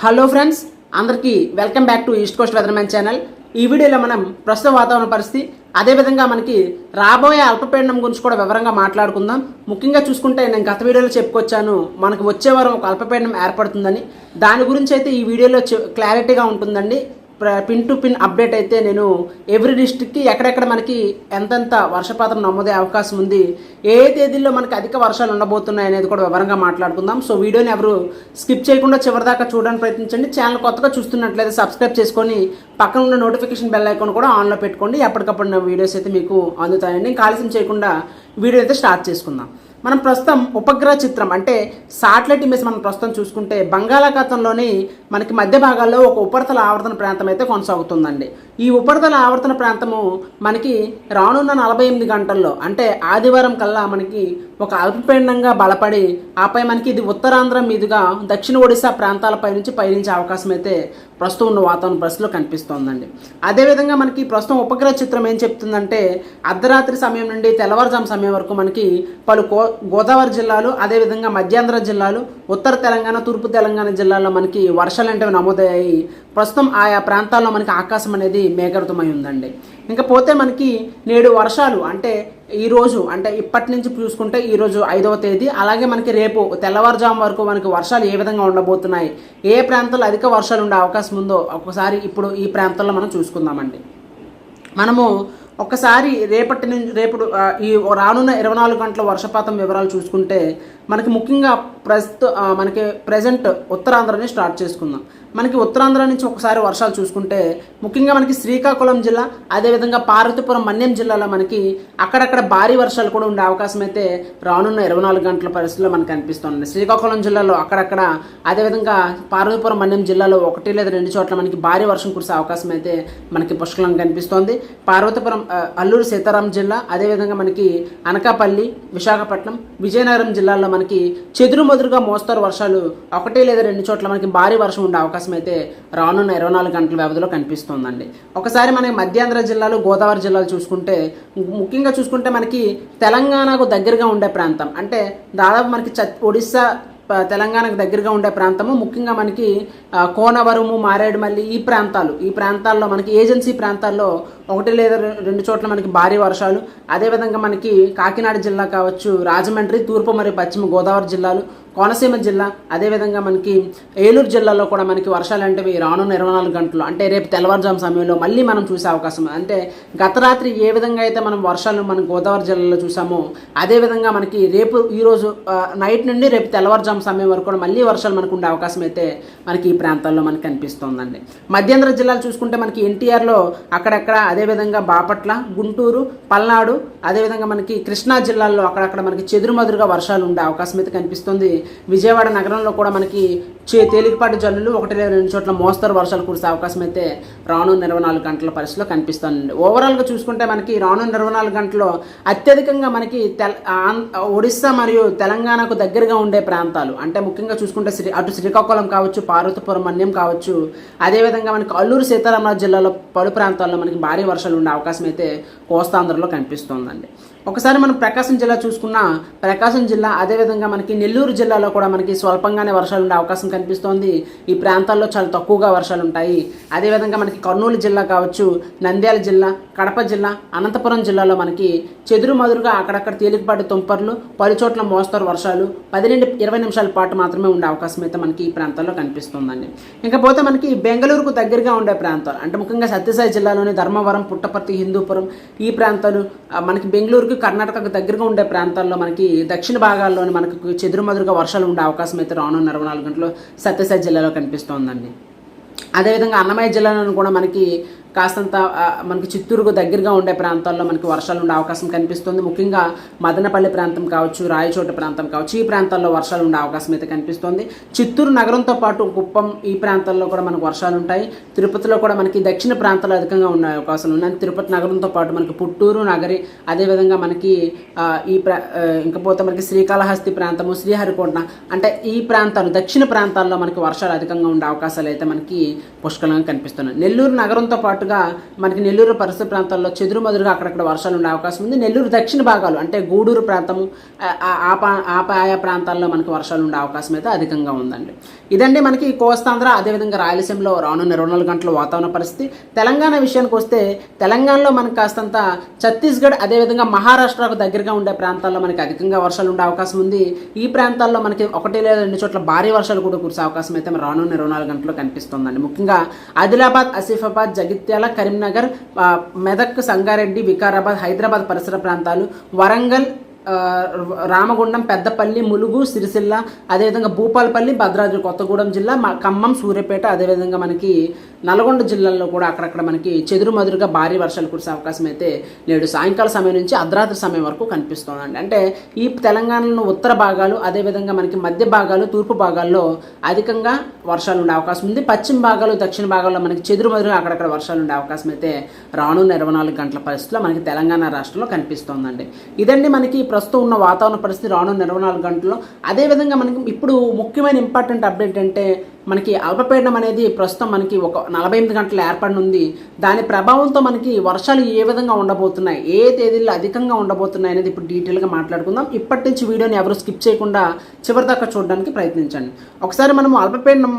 Hello friends అందరికీ welcome back to east coast weathermen channel. ఈ వీడియోలో మనం ప్రస్తుత వాతావరణ పరిస్థితి అదేవిధంగా మనకి రాబోయే అల్పపీడనం గురించి కూడా వివరంగా మాట్లాడుకుందాం. ముఖ్యంగా చూసుకుంటే నేను గత వీడియోలో చెప్పుకొచ్చాను మనకు వచ్చే వారం ఒక అల్పపీడనం ఏర్పడుతుందని. దాని గురించి అయితే ఈ వీడియోలో చె- క్లారిటీగా ఉంటుందండి. పిన్ టు పిన్ అప్డేట్ అయితే నేను ఎవ్రీ డిస్ట్రిక్ట్కి ఎక్కడెక్కడ మనకి ఎంతెంత వర్షపాతం నమోదే అవకాశం ఉంది ఏ తేదీల్లో మనకి అధిక వర్షాలు ఉండబోతున్నాయి అనేది కూడా వివరంగా మాట్లాడుకుందాం. సో వీడియోని ఎవరు స్కిప్ చేయకుండా చివరిదాకా చూడడానికి ప్రయత్నించండి. ఛానల్ కొత్తగా చూస్తున్నట్లయితే సబ్స్క్రైబ్ చేసుకొని పక్కన ఉన్న నోటిఫికేషన్ బెల్ ఐకాన్ కూడా ఆన్లో పెట్టుకోండి. ఎప్పటికప్పుడు నా వీడియోస్ అయితే మీకు అందుతాయండి. ఇంకా ఆలస్యం చేయకుండా వీడియో అయితే స్టార్ట్ చేసుకుందాం. మనం ప్రస్తుతం ఉపగ్రహ చిత్రం అంటే సాటిలైట్ ఇమేజ్ మనం ప్రస్తుతం చూసుకుంటే బంగాళాఖాతంలోని మనకి మధ్య భాగాల్లో ఒక ఉపరితల ఆవర్తన ప్రాంతం అయితే కొనసాగుతుందండి. ఈ ఉపరితల ఆవర్తన ప్రాంతము మనకి రానున్న నలభై ఎనిమిది గంటల్లో అంటే ఆదివారం కల్లా మనకి ఒక అల్పపీడనంగా బలపడి ఆపై మనకి ఇది ఉత్తరాంధ్ర మీదుగా దక్షిణ ఒడిశా ప్రాంతాలపై నుంచి పయనించే అవకాశం అయితే ప్రస్తుతం ఉన్న వాతావరణ పరిస్థితిలో కనిపిస్తోందండి. అదేవిధంగా మనకి ప్రస్తుతం ఉపగ్రహ చిత్రం ఏం చెప్తుందంటే అర్ధరాత్రి సమయం నుండి తెల్లవారుజాము సమయం వరకు మనకి పలు గో గోదావరి జిల్లాలు అదేవిధంగా మధ్యాంధ్ర జిల్లాలు ఉత్తర తెలంగాణ తూర్పు తెలంగాణ జిల్లాల్లో మనకి వర్షాలు అంటే నమోదయ్యాయి. ప్రస్తుతం ఆయా ప్రాంతాల్లో మనకి ఆకాశం అనేది మేఘరితమై ఉందండి. ఇంకపోతే మనకి నేడు వర్షాలు అంటే ఈరోజు అంటే ఇప్పటి నుంచి చూసుకుంటే ఈరోజు ఐదవ తేదీ. అలాగే మనకి రేపు తెల్లవారుజాము వరకు మనకి వర్షాలు ఏ విధంగా ఉండబోతున్నాయి? ఏ ప్రాంతాల్లో అధిక వర్షాలు ఉండే అవకాశం ఉందో ఒకసారి ఇప్పుడు ఈ ప్రాంతాల్లో మనం చూసుకుందామండి. మనము ఒక్కసారి రేపటి నుంచి రేపు ఈ రానున్న ఇరవై నాలుగు గంటల వర్షపాతం వివరాలు చూసుకుంటే మనకి ముఖ్యంగా ప్రస్తుత మనకి ప్రజెంట్ ఉత్తరాంధ్రని స్టార్ట్ చేసుకుందాం. మనకి ఉత్తరాంధ్ర నుంచి ఒకసారి వర్షాలు చూసుకుంటే ముఖ్యంగా మనకి శ్రీకాకుళం జిల్లా అదేవిధంగా పార్వతీపురం మన్యం జిల్లాలో మనకి అక్కడక్కడ భారీ వర్షాలు కూడా ఉండే అవకాశం అయితే రానున్న ఇరవై నాలుగు గంటల పరిస్థితిలో మనకు కనిపిస్తుంది శ్రీకాకుళం జిల్లాలో అక్కడక్కడ అదేవిధంగా పార్వతీపురం మన్యం జిల్లాలో ఒకటి లేదా రెండు చోట్ల మనకి భారీ వర్షం కురిసే అవకాశం అయితే మనకి పుష్కలంగా కనిపిస్తోంది పార్వతీపురం అల్లూరు సీతారాం జిల్లా అదేవిధంగా మనకి అనకాపల్లి విశాఖపట్నం విజయనగరం జిల్లాల్లో మనకి చెదురు మదురుగా మోస్తారు వర్షాలు ఒకటి లేదా రెండు చోట్ల మనకి భారీ వర్షం ఉండే అవకాశం అయితే రానున్న ఇరవై నాలుగు గంటల వ్యవధిలో కనిపిస్తోందండి. ఒకసారి మనకి మధ్యాంధ్ర జిల్లాలు గోదావరి జిల్లాలు చూసుకుంటే ముఖ్యంగా చూసుకుంటే మనకి తెలంగాణకు దగ్గరగా ఉండే ప్రాంతం. అంటే దాదాపు మనకి చత్ ఒడిస్సా తెలంగాణకు దగ్గరగా ఉండే ప్రాంతము. ముఖ్యంగా మనకి కోనవరము మారేడుమల్లి ఈ ప్రాంతాలు. ఈ ప్రాంతాల్లో మనకి ఏజెన్సీ ప్రాంతాల్లో ఒకటి లేదా రెండు చోట్ల మనకి భారీ వర్షాలు. అదేవిధంగా మనకి కాకినాడ జిల్లా కావచ్చు రాజమండ్రి తూర్పు మరియు పశ్చిమ గోదావరి జిల్లాలు కోనసీమ జిల్లా అదేవిధంగా మనకి ఏలూరు జిల్లాలో కూడా మనకి వర్షాలు అంటే రానున్న ఇరవై నాలుగు గంటలు. అంటే రేపు తెల్లవారుజాము సమయంలో మళ్ళీ మనం చూసే అవకాశం అంటే గత రాత్రి ఏ విధంగా అయితే మనం వర్షాలు మనం గోదావరి జిల్లాలో చూసామో అదేవిధంగా మనకి రేపు ఈరోజు నైట్ నుండి రేపు తెల్లవారుజాము సమయం వరకు కూడా మళ్ళీ వర్షాలు మనకు ఉండే అవకాశం అయితే మనకి ఈ ప్రాంతాల్లో మనకి కనిపిస్తోందండి. మధ్యాంధ్ర జిల్లాలు చూసుకుంటే మనకి ఎన్టీఆర్లో అక్కడక్కడ అదేవిధంగా బాపట్ల గుంటూరు పల్నాడు అదేవిధంగా మనకి కృష్ణా జిల్లాల్లో అక్కడక్కడ మనకి చెదురుమదురుగా వర్షాలు ఉండే అవకాశం అయితే కనిపిస్తుంది. విజయవాడ నగరంలో కూడా మనకి చే తేలికపాటి జల్లులు ఒకటి లేదా రెండు చోట్ల మోస్తరు వర్షాలు కురిసే అవకాశం అయితే రానున్న ఇరవై నాలుగు గంటల పరిస్థితిలో కనిపిస్తుంది ఓవరాల్గా చూసుకుంటే మనకి రానున్న ఇరవై నాలుగు గంటల్లో అత్యధికంగా మనకి తెల ఆం- ఒడిస్సా మరియు తెలంగాణకు దగ్గరగా ఉండే ప్రాంతాలు అంటే ముఖ్యంగా చూసుకుంటే శ్రీ అటు శ్రీకాకుళం కావచ్చు పార్వతీపురం మన్యం కావచ్చు అదేవిధంగా మనకి అల్లూరు సీతారామరాజు జిల్లాలో పలు ప్రాంతాల్లో మనకి భారీ వర్షాలు ఉండే అవకాశం అయితే కోస్తాంధ్రలో కనిపిస్తోందండి. ఒకసారి మనం ప్రకాశం జిల్లా చూసుకున్న ప్రకాశం జిల్లా అదేవిధంగా మనకి నెల్లూరు జిల్లాలో కూడా మనకి స్వల్పంగానే వర్షాలు ఉండే అవకాశం కనిపిస్తోంది. ఈ ప్రాంతాల్లో చాలా తక్కువగా వర్షాలు ఉంటాయి. అదేవిధంగా మనకి కర్నూలు జిల్లా కావచ్చు నంద్యాల జిల్లా కడప జిల్లా అనంతపురం జిల్లాలో మనకి చెదురు మదురుగా అక్కడక్కడ తేలికపాటి తుంపర్లు పలు చోట్ల మోస్తరు వర్షాలు పది నుండి ఇరవై నిమిషాల పాటు మాత్రమే ఉండే అవకాశం అయితే మనకి ఈ ప్రాంతాల్లో కనిపిస్తుందండి. ఇంకపోతే మనకి బెంగళూరుకు దగ్గరగా ఉండే ప్రాంతాలు అంటే ముఖ్యంగా సత్యసాయి జిల్లాలోని ధర్మవరం పుట్టపర్తి హిందూపురం ఈ ప్రాంతాలు మనకి బెంగళూరుకి కర్ణాటకకు దగ్గరగా ఉండే ప్రాంతాల్లో మనకి దక్షిణ భాగాల్లోని మనకు చెదురుమదురుగా వర్షాలు ఉండే అవకాశం అయితే రానున్న ఇరవై నాలుగు గంటలు సత్యసాయి జిల్లాలో కనిపిస్తోందండి. అదేవిధంగా అన్నమయ్య జిల్లాలో కూడా మనకి కాస్తంత మనకి చిత్తూరుకు దగ్గరగా ఉండే ప్రాంతాల్లో మనకి వర్షాలు ఉండే అవకాశం కనిపిస్తుంది. ముఖ్యంగా మదనపల్లి ప్రాంతం కావచ్చు రాయచోట ప్రాంతం కావచ్చు ఈ ప్రాంతాల్లో వర్షాలు ఉండే అవకాశం అయితే కనిపిస్తుంది. చిత్తూరు నగరంతో పాటు కుప్పం ఈ ప్రాంతాల్లో కూడా మనకు వర్షాలు ఉంటాయి. తిరుపతిలో కూడా మనకి దక్షిణ ప్రాంతాలు అధికంగా ఉండే అవకాశం ఉన్నాయి. తిరుపతి నగరంతో పాటు మనకి పుట్టూరు నగరి అదేవిధంగా మనకి ఈ ప్రా ఇంకపోతే మనకి శ్రీకాళహస్తి ప్రాంతము శ్రీహరికోట అంటే ఈ ప్రాంతాలు దక్షిణ ప్రాంతాల్లో మనకి వర్షాలు అధికంగా ఉండే అవకాశాలు అయితే మనకి పుష్కలంగా కనిపిస్తున్నాయి. నెల్లూరు నగరంతో పాటు పాటుగా మనకి నెల్లూరు పరిసర ప్రాంతాల్లో చెదురుమదురుగా అక్కడక్కడ వర్షాలు ఉండే అవకాశం ఉంది. నెల్లూరు దక్షిణ భాగాలు అంటే గూడూరు ప్రాంతము ఆ- ఆయా ప్రాంతాల్లో మనకి వర్షాలు ఉండే అవకాశం అయితే అధికంగా ఉందండి. ఇదండి మనకి కోస్తాంధ్ర అదేవిధంగా రాయలసీమలో రానున్న ఇరవై నాలుగు గంటల వాతావరణ పరిస్థితి. తెలంగాణ విషయానికి వస్తే తెలంగాణలో మనకు కాస్తంత ఛత్తీస్గఢ్ అదేవిధంగా మహారాష్ట్రకు దగ్గరగా ఉండే ప్రాంతాల్లో మనకి అధికంగా వర్షాలు ఉండే అవకాశం ఉంది. ఈ ప్రాంతాల్లో మనకి ఒకటి లేదా రెండు చోట్ల భారీ వర్షాలు కూడా కురిసే అవకాశం అయితే రానున్న ఇరవై నాలుగు గంటల్లో కనిపిస్తుందండి. ముఖ్యంగా ఆదిలాబాద్ ఆసిఫాబాద్ జగిత్యాల కరీంనగర్ మెదక్ సంగారెడ్డి వికారాబాద్ హైదరాబాద్ పరిసర ప్రాంతాలు వరంగల్ రామగుండం పెద్దపల్లి ములుగు సిరిసిల్ల అదేవిధంగా భూపాలపల్లి భద్రాద్రి కొత్తగూడెం జిల్లా ఖమ్మం సూర్యాపేట అదేవిధంగా మనకి నల్గొండ జిల్లాల్లో కూడా అక్కడక్కడ మనకి చెదురుమదురుగా భారీ వర్షాలు కురిసే అవకాశం అయితే నేడు సాయంకాల సమయం నుంచి అర్ధరాత్రి సమయం వరకు కనిపిస్తోందండి. అంటే ఈ తెలంగాణలో ఉత్తర భాగాలు అదేవిధంగా మనకి మధ్య భాగాలు తూర్పు భాగాల్లో అధికంగా వర్షాలు ఉండే అవకాశం ఉంది. పశ్చిమ భాగాలు దక్షిణ భాగాల్లో మనకి చెదురుమదురుగా అక్కడక్కడ వర్షాలు ఉండే అవకాశం అయితే రానున్న ఇరవై నాలుగు గంటల పరిస్థితిలో మనకి తెలంగాణ రాష్ట్రంలో కనిపిస్తోందండి. ఇదండి మనకి ప్రస్తుతం ఉన్న వాతావరణ పరిస్థితి రానున్న ఇరవై నాలుగు గంటల్లో. అదేవిధంగా మనకి ఇప్పుడు ముఖ్యమైన ఇంపార్టెంట్ అప్డేట్ అంటే మనకి అల్పపీడనం అనేది ప్రస్తుతం మనకి ఒక నలభై ఎనిమిది గంటలు ఏర్పడనుంది. దాని ప్రభావంతో మనకి వర్షాలు ఏ విధంగా ఉండబోతున్నాయి? ఏ తేదీల్లో అధికంగా ఉండబోతున్నాయి అనేది ఇప్పుడు డీటెయిల్గా మాట్లాడుకుందాం. ఇప్పటి నుంచి వీడియోని ఎవరు స్కిప్ చేయకుండా చివరిదాకా చూడడానికి ప్రయత్నించండి. ఒకసారి మనం అల్పపీడనం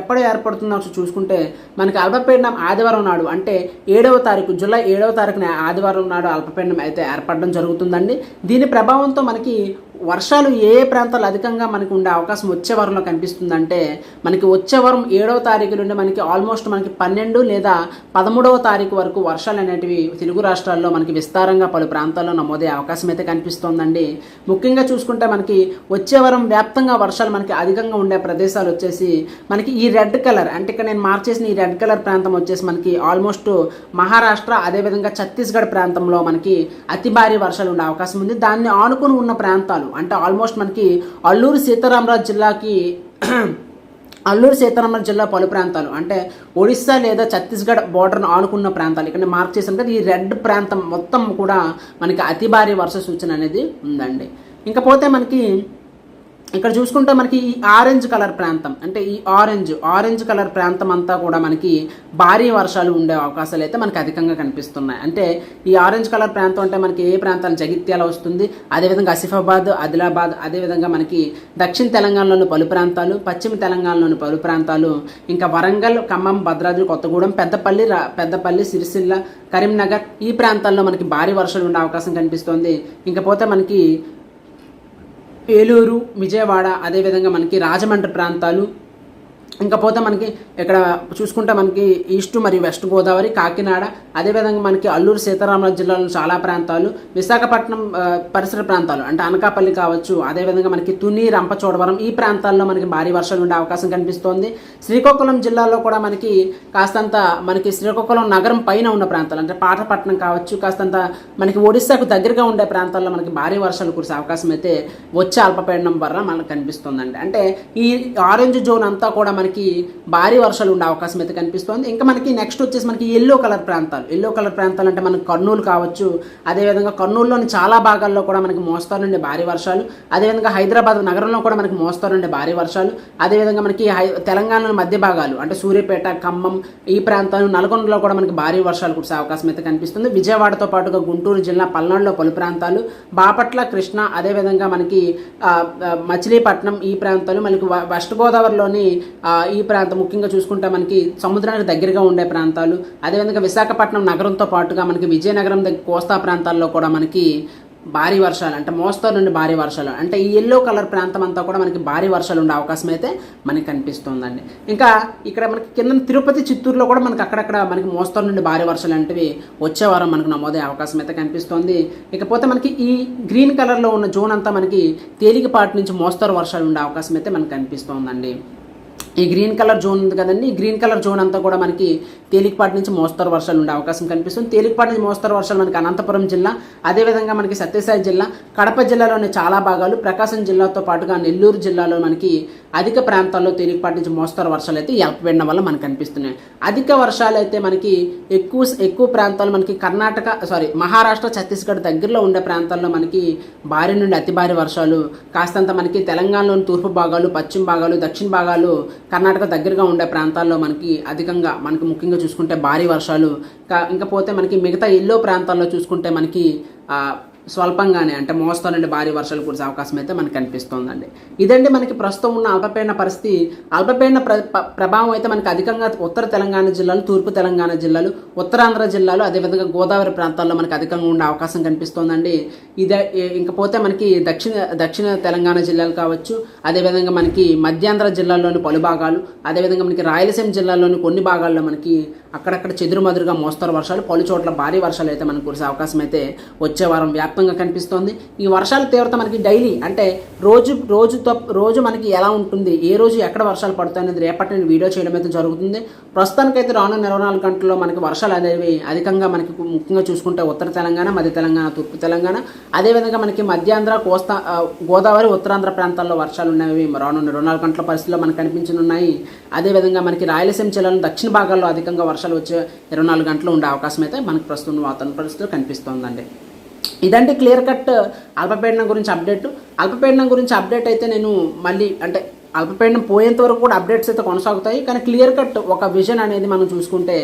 ఎప్పుడు ఏర్పడుతుందో చూసుకుంటే మనకి అల్పపీడనం ఆదివారం నాడు అంటే ఏడవ తారీఖు జూలై ఏడవ తారీఖున ఆదివారం నాడు అల్పపీడనం అయితే ఏర్పడడం జరుగుతుందండి. దీని ప్రభావంతో మనకి వర్షాలు ఏ ప్రాంతాలు అధికంగా మనకు ఉండే అవకాశం వచ్చే వారంలో కనిపిస్తుందంటే మనకి వచ్చే వారం ఏడవ తారీఖు నుండి మనకి ఆల్మోస్ట్ మనకి పన్నెండు లేదా పదమూడవ తారీఖు వరకు వర్షాలు అనేటివి తెలుగు రాష్ట్రాల్లో మనకి విస్తారంగా పలు ప్రాంతాల్లో నమోదయ్యే అవకాశం అయితే కనిపిస్తోందండి. ముఖ్యంగా చూసుకుంటే మనకి వచ్చే వారం వ్యాప్తంగా వర్షాలు మనకి అధికంగా ఉండే ప్రదేశాలు వచ్చేసి మనకి ఈ రెడ్ కలర్ అంటే ఇక్కడ నేను మార్చేసిన ఈ రెడ్ కలర్ ప్రాంతం వచ్చేసి మనకి ఆల్మోస్ట్ మహారాష్ట్ర అదేవిధంగా ఛత్తీస్గఢ్ ప్రాంతంలో మనకి అతి భారీ వర్షాలు ఉండే అవకాశం ఉంది. దాన్ని ఆనుకుని ఉన్న ప్రాంతాలు అంటే ఆల్మోస్ట్ మనకి అల్లూరు సీతారామరాజు జిల్లాకి అల్లూరు సీతారామరాజు జిల్లా పలు ప్రాంతాలు. అంటే ఒడిస్సా లేదా ఛత్తీస్గఢ్ బోర్డర్ను ఆనుకున్న ప్రాంతాలు. ఇక్కడ మార్క్ చేసాం కదా ఈ రెడ్ ప్రాంతం మొత్తం కూడా మనకి అతి భారీ వర్ష సూచన అనేది ఉందండి. ఇంకపోతే మనకి ఇక్కడ చూసుకుంటే మనకి ఈ ఆరెంజ్ కలర్ ప్రాంతం అంటే ఈ ఆరెంజ్ ఆరెంజ్ కలర్ ప్రాంతం అంతా కూడా మనకి భారీ వర్షాలు ఉండే అవకాశాలు అయితే మనకి అధికంగా కనిపిస్తున్నాయి. అంటే ఈ ఆరెంజ్ కలర్ ప్రాంతం అంటే మనకి ఏ ప్రాంతాలు? జగిత్యాల వస్తుంది అదేవిధంగా ఆసిఫాబాద్ ఆదిలాబాద్ అదేవిధంగా మనకి దక్షిణ తెలంగాణలోని పలు ప్రాంతాలు పశ్చిమ తెలంగాణలోని పలు ప్రాంతాలు ఇంకా వరంగల్ ఖమ్మం భద్రాద్రి కొత్తగూడెం పెద్దపల్లి పెద్దపల్లి సిరిసిల్ల కరీంనగర్ ఈ ప్రాంతాల్లో మనకి భారీ వర్షాలు ఉండే అవకాశం కనిపిస్తోంది. ఇంకపోతే మనకి ఏలూరు విజయవాడ అదేవిధంగా మనకి రాజమండ్రి ప్రాంతాలు ఇంకా పోతే మనకి ఇక్కడ చూసుకుంటే మనకి ఈస్ట్ మరియు వెస్ట్ గోదావరి కాకినాడ అదేవిధంగా మనకి అల్లూరు సీతారామరాజు జిల్లాలో చాలా ప్రాంతాలు విశాఖపట్నం పరిసర ప్రాంతాలు అంటే అనకాపల్లి కావచ్చు అదేవిధంగా మనకి తుని రంపచోడవరం ఈ ప్రాంతాల్లో మనకి భారీ వర్షాలు ఉండే అవకాశం కనిపిస్తోంది. శ్రీకాకుళం జిల్లాలో కూడా మనకి కాస్తంత మనకి శ్రీకాకుళం నగరం పైన ఉన్న ప్రాంతాలు అంటే పాటపట్నం కావచ్చు కాస్తంత మనకి ఒడిశాకు దగ్గరగా ఉండే ప్రాంతాల్లో మనకి భారీ వర్షాలు కురిసే అవకాశం అయితే వచ్చే అల్పపీడనం వల్ల మనకు కనిపిస్తుందండి. అంటే ఈ ఆరెంజ్ జోన్ అంతా కూడా మనకి మనకి భారీ వర్షాలు ఉండే అవకాశం అయితే కనిపిస్తుంది. ఇంకా మనకి నెక్స్ట్ వచ్చేసి మనకి ఎల్లో కలర్ ప్రాంతాలు. ఎల్లో కలర్ ప్రాంతాలు అంటే మనకి కర్నూలు కావచ్చు. అదేవిధంగా కర్నూలులోని చాలా భాగాల్లో కూడా మనకి మోస్తారు నుండి భారీ వర్షాలు. అదేవిధంగా హైదరాబాద్ నగరంలో కూడా మనకి మోస్తారు నుండి భారీ వర్షాలు. అదేవిధంగా మనకి హై మధ్య భాగాలు అంటే సూర్యాపేట ఖమ్మం ఈ ప్రాంతాలు నల్గొండలో కూడా మనకి భారీ వర్షాలు కురిసే అవకాశం అయితే కనిపిస్తుంది. విజయవాడతో పాటుగా గుంటూరు జిల్లా పల్నాడులో పలు ప్రాంతాలు. బాపట్ల కృష్ణ అదేవిధంగా మనకి మచిలీపట్నం ఈ ప్రాంతాలు. మనకి వెస్ట్ గోదావరిలోని ఈ ప్రాంతం ముఖ్యంగా చూసుకుంటే మనకి సముద్రానికి దగ్గరగా ఉండే ప్రాంతాలు అదేవిధంగా విశాఖపట్నం నగరంతో పాటుగా మనకి విజయనగరం దగ్గర కోస్తా ప్రాంతాల్లో కూడా మనకి భారీ వర్షాలు అంటే మోస్తరు నుండి భారీ వర్షాలు అంటే ఈ ఎల్లో కలర్ ప్రాంతం అంతా కూడా మనకి భారీ వర్షాలు ఉండే అవకాశం అయితే మనకి కనిపిస్తుందండి. ఇంకా ఇక్కడ మనకి కింద తిరుపతి చిత్తూరులో కూడా మనకి అక్కడక్కడ మనకి మోస్తరు నుండి భారీ వర్షాలు లాంటివి వచ్చే వారం మనకు నమోదయ్యే అవకాశం అయితే కనిపిస్తోంది. ఇకపోతే మనకి ఈ గ్రీన్ కలర్లో ఉన్న జోన్ అంతా మనకి తేలికపాటి నుంచి మోస్తరు వర్షాలు ఉండే అవకాశం అయితే మనకు కనిపిస్తోందండి. ఈ గ్రీన్ కలర్ జోన్ ఉంది కదండి. ఈ గ్రీన్ కలర్ జోన్ అంతా కూడా మనకి తేలికపాటి నుంచి మోస్తరు వర్షాలు ఉండే అవకాశం కనిపిస్తుంది. తేలికపాటి నుంచి మోస్తరు వర్షాలు మనకి అనంతపురం జిల్లా అదేవిధంగా మనకి సత్యసాయి జిల్లా కడప జిల్లాలోని చాలా భాగాలు ప్రకాశం జిల్లాతో పాటుగా నెల్లూరు జిల్లాలో మనకి అధిక ప్రాంతాల్లో తేలికపాటి నుంచి మోస్తరు వర్షాలు అయితే ఈ వల్ల మనకు కనిపిస్తున్నాయి. అధిక వర్షాలు అయితే మనకి ఎక్కువ ఎక్కువ ప్రాంతాలు మనకి కర్ణాటక సారీ మహారాష్ట్ర ఛత్తీస్గఢ్ దగ్గరలో ఉండే ప్రాంతాల్లో మనకి భారీ నుండి అతి భారీ వర్షాలు కాస్తంత మనకి తెలంగాణలోని తూర్పు భాగాలు పశ్చిమ భాగాలు దక్షిణ భాగాలు కర్ణాటక దగ్గరగా ఉండే ప్రాంతాల్లో మనకి అధికంగా మనకి ముఖ్యంగా చూసుకుంటే భారీ వర్షాలు ఇంకా పోతే మనకి మిగతా ఎల్లో ప్రాంతాల్లో చూసుకుంటే మనకి స్వల్పంగానే అంటే మోస్తరు నుండి భారీ వర్షాలు కురిసే అవకాశం అయితే మనకు కనిపిస్తోందండి. ఇదండి మనకి ప్రస్తుతం ఉన్న అల్పపీడన పరిస్థితి. అల్పపీడన ప్ర ప్రభావం అయితే మనకి అధికంగా ఉత్తర తెలంగాణ జిల్లాలు తూర్పు తెలంగాణ జిల్లాలు ఉత్తరాంధ్ర జిల్లాలు అదేవిధంగా గోదావరి ప్రాంతాల్లో మనకి అధికంగా ఉండే అవకాశం కనిపిస్తోందండి. ఇదే ఇంకపోతే మనకి దక్షిణ దక్షిణ తెలంగాణ జిల్లాలు కావచ్చు అదేవిధంగా మనకి మధ్యాంధ్ర జిల్లాల్లోని పలు భాగాలు అదేవిధంగా మనకి రాయలసీమ జిల్లాలోని కొన్ని భాగాల్లో మనకి అక్కడక్కడ చెదురుమదురుగా మోస్తరు వర్షాలు పలు చోట్ల భారీ వర్షాలు అయితే మనకు కురిసే అవకాశం అయితే వచ్చే వారం వ్యాప్తంగా కనిపిస్తోంది. ఈ వర్షాల తీవ్రత మనకి డైలీ అంటే రోజు రోజు రోజు మనకి ఎలా ఉంటుంది ఏ రోజు ఎక్కడ వర్షాలు పడుతాయి అనేది రేపటి నేను వీడియో చేయడం అయితే జరుగుతుంది. ప్రస్తుతానికైతే రానున్న ఇరవై నాలుగు గంటల్లో మనకి వర్షాలు అనేవి అధికంగా మనకి ముఖ్యంగా చూసుకుంటే ఉత్తర తెలంగాణ మధ్య తెలంగాణ తూర్పు తెలంగాణ. అదేవిధంగా మనకి మధ్యాంధ్ర కోస్తా గోదావరి ఉత్తరాంధ్ర ప్రాంతాల్లో వర్షాలు ఉన్నవి రానున్న ఇరవై నాలుగు గంటల పరిస్థితుల్లో మనకు కనిపించనున్నాయి. అదేవిధంగా మనకి రాయలసీమ జిల్లాలో దక్షిణ భాగాల్లో అధికంగా వర్షాలు వచ్చే ఇరవై నాలుగు గంటలు ఉండే అవకాశం అయితే మనకి ప్రస్తుతం వాతావరణ పరిస్థితులు కనిపిస్తోందండి. ఇదంటే క్లియర్ కట్ అల్పపీడనం గురించి అప్డేట్. అల్పపీడనం గురించి అప్డేట్ అయితే నేను మళ్ళీ అంటే అల్పపీడనం పోయేంత వరకు కూడా అప్డేట్స్ అయితే కొనసాగుతాయి. కానీ క్లియర్ కట్ ఒక విజన్ అనేది మనం చూసుకుంటే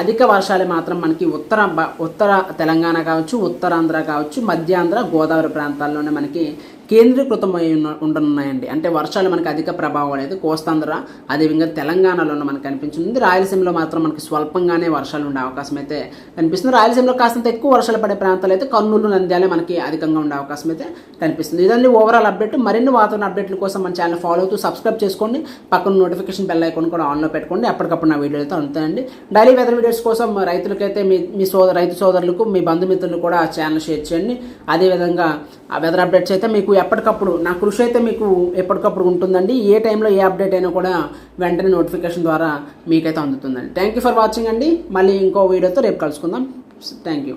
అధిక వర్షాలు మాత్రం మనకి ఉత్తర ఉత్తర తెలంగాణ కావచ్చు ఉత్తరాంధ్ర కావచ్చు మధ్యాంధ్ర గోదావరి ప్రాంతాల్లోనే మనకి కేంద్రీకృతమై ఉన్న ఉండనున్నాయండి. అంటే వర్షాలు మనకి అధిక ప్రభావం అనేది కోస్తాంధ్ర అదేవిధంగా తెలంగాణలోనూ మనకు కనిపించింది. రాయలసీమలో మాత్రం మనకి స్వల్పంగానే వర్షాలు ఉండే అవకాశం అయితే కనిపిస్తుంది. రాయలసీమలో కాస్తంత ఎక్కువ వర్షాలు పడే ప్రాంతాలు అయితే కర్నూలు నంద్యాలే మనకి అధికంగా ఉండే అవకాశం అయితే కనిపిస్తుంది. ఇదండి ఓవరాల్ అప్డేట్ మరిన్ని వాతావరణ అప్డేట్ల కోసం మన ఛానల్ ఫాలో అవుతూ సబ్స్క్రైబ్ చేసుకోండి. పక్కన నోటిఫికేషన్ బెల్ ఐకాన్ కూడా ఆన్లో పెట్టుకోండి. అప్పటికప్పుడు నా వీడియో అయితే అందుతాయండి. డైలీ వెదర్ వీడియోస్ కోసం రైతులకైతే మీ మీ సో రైతు సోదరులకు మీ బంధుమిత్రులు కూడా ఛానల్ షేర్ చేయండి. అదేవిధంగా ఆ వెదర్ అప్డేట్స్ అయితే మీకు ఎప్పటికప్పుడు నా కృషి అయితే మీకు ఎప్పటికప్పుడు ఉంటుందండి. ఏ టైంలో ఏ అప్డేట్ అయినా కూడా వెంటనే నోటిఫికేషన్ ద్వారా మీకైతే అందుతుందండి. థ్యాంక్ యూ ఫర్ వాచింగ్ అండి. మళ్ళీ ఇంకో వీడియోతో రేపు కలుసుకుందాం. Thank you